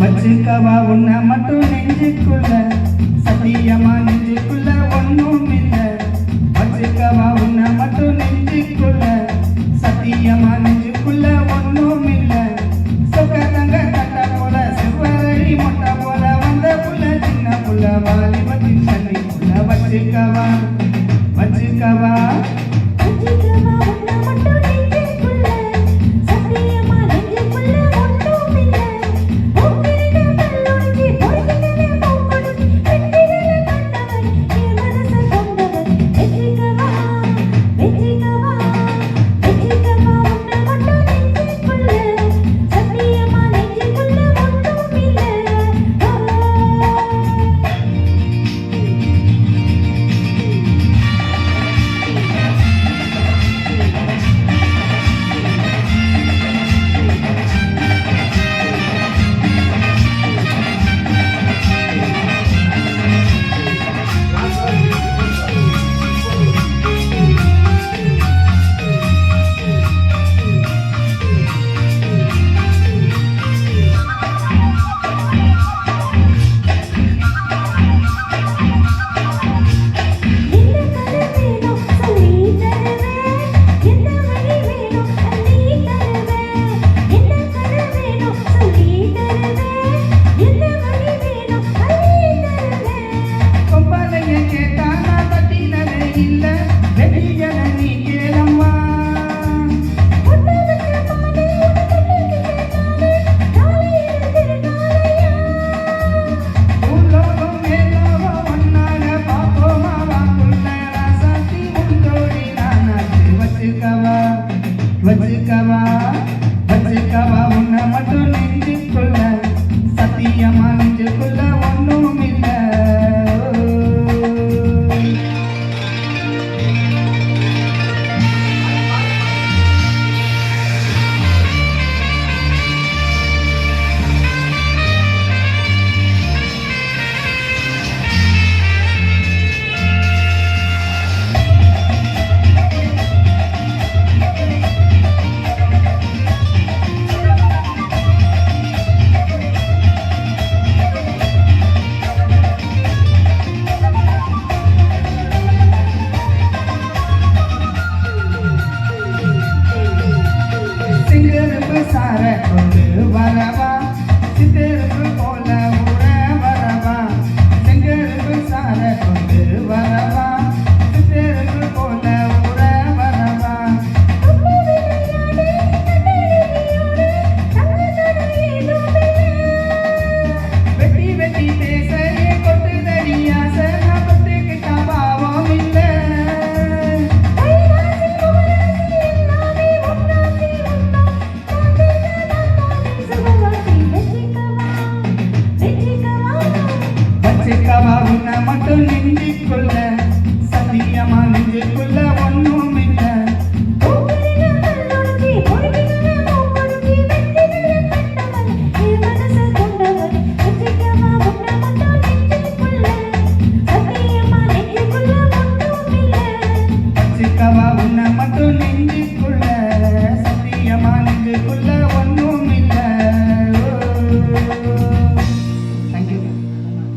வச்சுக்கவா உன்னை மட்டும் நெஞ்சுக்குள்ள? சத்தியமா நெஞ்சுக்குள்ள ஒன்றும் இல்லை. வச்சுக்கவா வச்சுக்கவா உன்னை மட்டும் நெஞ்சுக்குள்ள உன்னை மட்டும் நெஞ்சிக்குள்ள சத்தியமா நெஞ்சிக்குள்ள